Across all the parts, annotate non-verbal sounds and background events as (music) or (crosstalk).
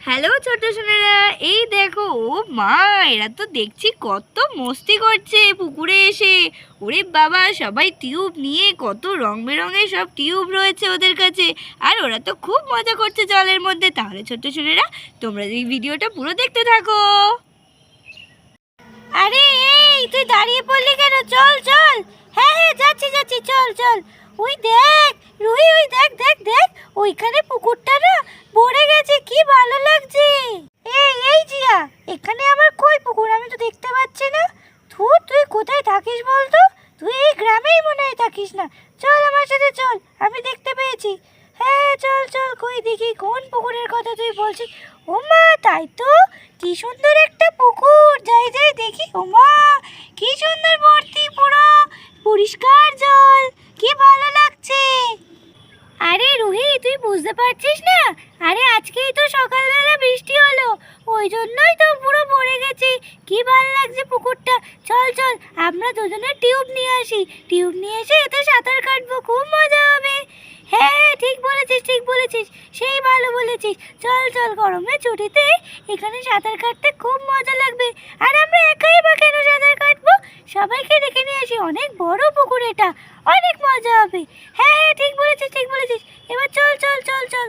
Hello ছোট সোনারা, এই দেখো, ও মা, এরা তো দেখছি কত মস্তি করছে পুকুরে এসে। ওরে বাবা, সবাই টিউব নিয়ে কত রং বেরঙের সব টিউব রয়েছে ওদের কাছে। আর ওরা তো খুব মজা করছে জলের মধ্যে। তাহলে ছোট সোনারা, তোমরা এই ভিডিওটা পুরো দেখতে থাকো। আরে, এই, তুই দাঁড়িয়ে পড়লি কেন? চল চল। হ্যাঁ হ্যাঁ যাচ্ছি যাচ্ছি। চল চল। ওই দেখ রুই ওই, দেখ দেখ দেখ, ওইখানে পুকুরটা না ভরে গেছে, কি ভালো লাগছে। এই এই জিয়া, এখানে আমার কই পুকুর? আমি তো দেখতে পাচ্ছি না। তুই তুই কোথায় থাকিস বলতো? তুই এই গ্রামেই মনে হয় থাকিস না। চল আমার সাথে চল, আমি দেখতে পেয়েছি। হ্যাঁ চল চল, কই দেখি, কোন পুকুরের কথা তুই বলছিস? ও মা তাই তো? কি সুন্দর একটা পুকুর। যাই যাই, দেখি ও মা কি সুন্দর ভর্তি পুরো পরিষ্কার জল কি ভালো লাগছে আরে রুহি তুই বুঝতে পারছিস না আরে আজকেই তো সকালবেলা বৃষ্টি হলো ওই জন্যই তো পুরো পড়ে গেছি। কি ভালো লাগছে পুকুরটা। চল চল আমরা দুজনে টিউব নিয়ে আসি। টিউব নিয়ে এসে এতে সাঁতার কাটবো খুব মজা হবে। হ্যাঁ হ্যাঁ, ঠিক বলেছিস ঠিক বলেছিস সেই ভালো বলেছিস। চল চল গরমে ছুটিতে এখানে সাঁতার কাটতে খুব মজা লাগবে। আর আমরা একাই বা কেন সাঁতার কাটবো? সবাইকে ডেকে নিয়ে আসি। অনেক বড় পুকুর এটা। অনেক মজা হবে। হ্যাঁ হ্যাঁ ঠিক বলেছিস ঠিক বলেছিস। এবার চল চল চল চল।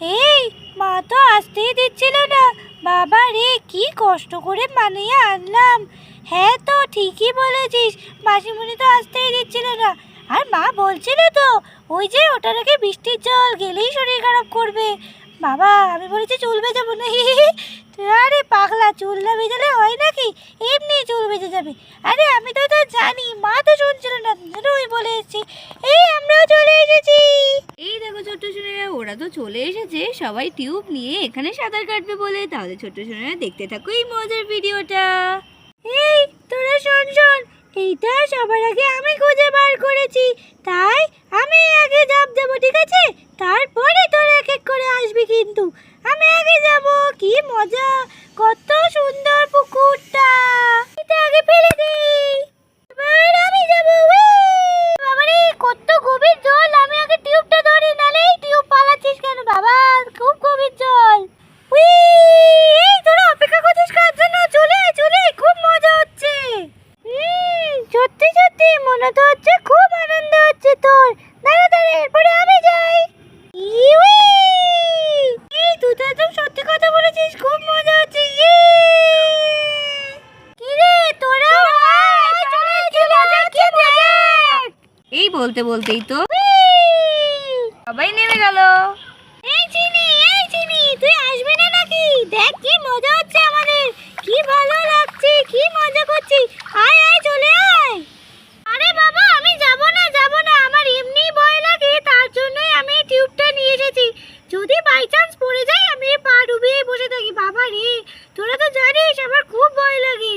এই, মা তো আসতেই দিচ্ছিল না। বাবা রে, কি কষ্ট করে মানিয়ে আনলাম। হ্যাঁ তো, ঠিকই বলেছিস, মাসিমণি তো আসতেই দিচ্ছিল না। আর মা বলছিল তো, ওই যে ওটা নাকি বৃষ্টির জল গেলেই শরীর খারাপ করবে। বাবা আমি বলেছি চুল ভেজাবো না। (laughs) আরে পাগলা চুল না ভেজালে হয় নাকি? এমনি চুল বেজে যাবে। আরে আমি তো তা জানি মা তো শুনছিল না ওই বলে এসেছি। এই আমরাও চলে এসেছি। এই দেখো ছোট্ট সোনারা ওরা তো চলে এসেছে। সবাই টিউব নিয়ে এখানে সাঁতার কাটবে বলে। তাহলে ছোট্ট সোনারা দেখতে থাকো এই মজার ভিডিওটা। এই তোরা শোন। এইটা সবার আগে আমি খুঁজে বার করেছি। তাই আমি আগে জাপ দেব, ঠিক আছে? তারপরে তোর এক এক করে আসবি কিন্তু। আমি আগে যাব, কি মজা! কত সুন্দর পুকুরটা! এটা আগে ফেলে দিই এবার আমি যাব বাবারে কত গভীর জল আমি আগে টিউবটা ধরি নালে এই টিউব পালাচ্ছিস কেন বাবা খুব গভীর জল উই, এই তোরা অপেক্ষা করছিস কার জন্য চলে আয়, চলে আয়, খুব মজা হচ্ছে হুম সত্যি সত্যি মনে তো হচ্ছে খুব আনন্দ হচ্ছে তোর দাঁড়া দাঁড়া এরপরে আমি যাই ইউই! এই তুই তো একদম সত্যি কথা বলেছিস খুব মজা হচ্ছে ইয়ে! কিরে তোরা আয়, চলে আয়, চলে আয়, কি মজা! এই বলতে বলতেই তো। সবাই নেমে গেল। চিনি চিনি, তুই আসবি না নাকি? দেখ কি মজা হচ্ছে কি ভালো লাগছে, কি মজা করছি আয় চলে আয় আরে বাবা আমি যাব না যাব না আমার এমনি ভয় লাগে তার জন্যই আমি এই টিউবটা নিয়ে এসেছি যদি বাই চান্স পড়ে যাই আমি পা ডুবিয়ে বসে থাকি বাবা রে তোরা তো জানিস আমার খুব ভয় লাগে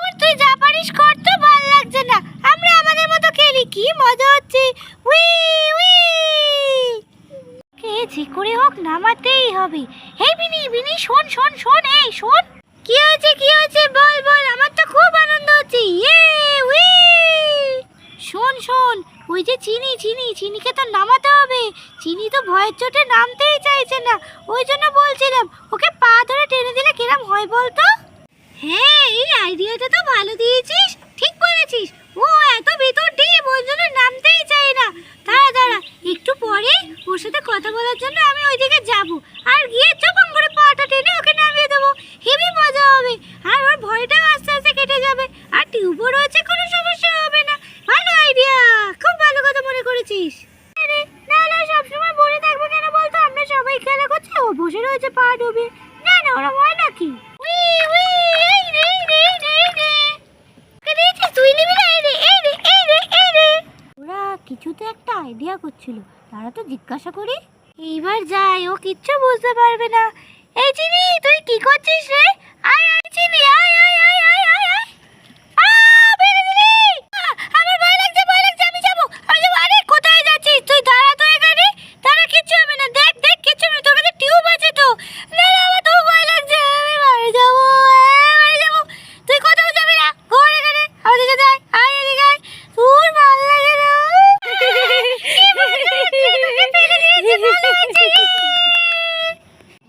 তোর তুই যা পারিস কর তো ভালো লাগছে না আমরা আমাদের মতো খেলি কি মজা হচ্ছে উই উই কে যে করে হোক, নামাতেই হবে। এই বিনি বিনি, শোন শোন শোন, এই, শোন। কি হয়েছে কি হয়েছে? বল বল, আমার তো খুব আনন্দ হচ্ছে। ইয়ে উই। শোন শোন, ওই যে চিনি চিনি, চিনিকে তো নামাতে হবে। চিনি তো ভয়ের চোটে নামতেই চাইছে না। ওই জন্য বলছিলাম, ওকে পা ধরে টেনে দিলে কিরম হয় বলতো? হ্যাঁ এই আইডিয়াটা তো ভালো দিয়েছিস। ঠিক বলেছিস। ও, এত ভেতর ডিপ ওই জন্য নামতেই চাই না দাঁড়া দাঁড়া একটু পরে ওর সাথে কথা বলার জন্য আমি ওইদিকে যাব আর গিয়ে চপং করে পাটা টেনে ওকে নামিয়ে দেবো হেভি মজা হবে আর ওর ভয়টাও আস্তে আস্তে কেটে যাবে আর টিউবও রয়েছে, কোনো সমস্যা হবে না। ভালো আইডিয়া খুব ভালো কথা মনে করেছিস। আরে না সবসময় বলে থাকব কেন বলতো? আমরা সবাই খেলা করছি, ও বসে রয়েছে, পা ডুবে। না না, ওরা হয় নাকি? ওরা কিছু তো একটা আইডিয়া করছিল। তারা তো জিজ্ঞাসা করি। এইবার যাই ও কিচ্ছু বুঝতে পারবে না। এই চিনি, তুই কি করছিস রে? আয় আয়, চিনি আয় আয় আয় আয় আয়।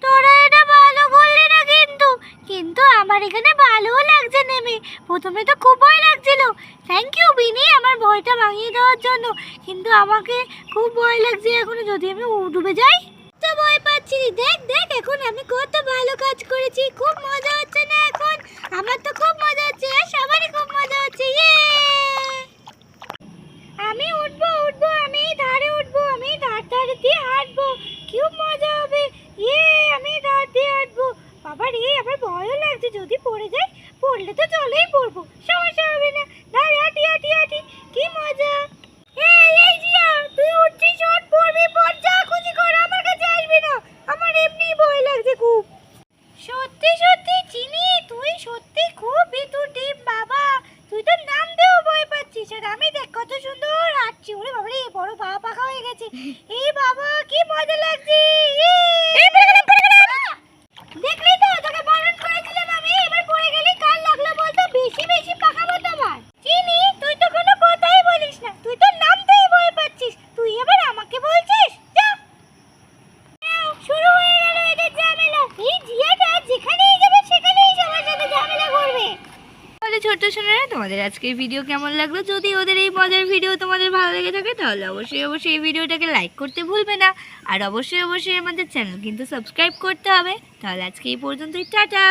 তোরা এটা ভালো বললি না কিন্তু। কিন্তু আমার এখানে ভালোও লাগছে নেমে। প্রথমে তো খুব ভয় লাগছিল। থ্যাংক ইউ বিনি, আমার ভয়টা ভাঙিয়ে দেওয়ার জন্য। কিন্তু আমাকে খুব ভয় লাগছে এখন। যদি আমি ডুবে যাই? তো ভয় পাচ্ছি দেখ দেখ, এখন আমি কত ভালো কাজ করেছি। খুব মজা হচ্ছে না এখন। আমার তো লাগছে যদি পড়ে যাই, পড়লে তো চলেই পড়ব। সমস্যা হবে না। ধারে হাঁটি হাঁটি হাঁটি। কি মজা। এই এই জিয়া, তুই উঠছিস ওঠ পড়বি, পড়, যা খুশি কর, আমার কাছে আসবি না। আমার এমনি ভয় লাগছে খুব। সত্যি সত্যি, চিনি, তুই সত্যি খুব ভিতর ডিপ, বাবা। তুই তো নাম দেও ভয় পাচ্ছিস। আর আমি দেখ, কত সুন্দর হাঁটছি। ওরে বাবা রে বড় পা পাকা হয়ে গেছে। এই বাবা, কি মজা লাগছে ইয়ে! দেখলি তো তোকে বারণ করেছিলাম আমি এবার পড়ে গেলি কাল লাগল বলতো বেশি বেশি পাকাবো তোমার চিনি তুই তো কোনো কথাই বলিস না তুই তো নামতেই ভয় পাচ্ছিস তুই এবার আমাকে বলছিস যা শুরু হয়ে গেল এদের ঝামেলা এই জিয়াটা যেখানেই যাবে সেখানেই সবার সাথে ঝামেলা করবে তাহলে ছোট্ট সোনারা তোমাদের আজকের ভিডিও কেমন লাগল? যদি ওদের এই মজার ভিডিও তোমাদের ভালো লেগে থাকে, তাহলে অবশ্যই অবশ্যই এই ভিডিওটাকে লাইক করতে ভুলবে না। আর অবশ্যই অবশ্যই আমাদের চ্যানেল কিন্তু সাবস্ক্রাইব করতে হবে। তাহলে আজকে এই পর্যন্তই, টাটা!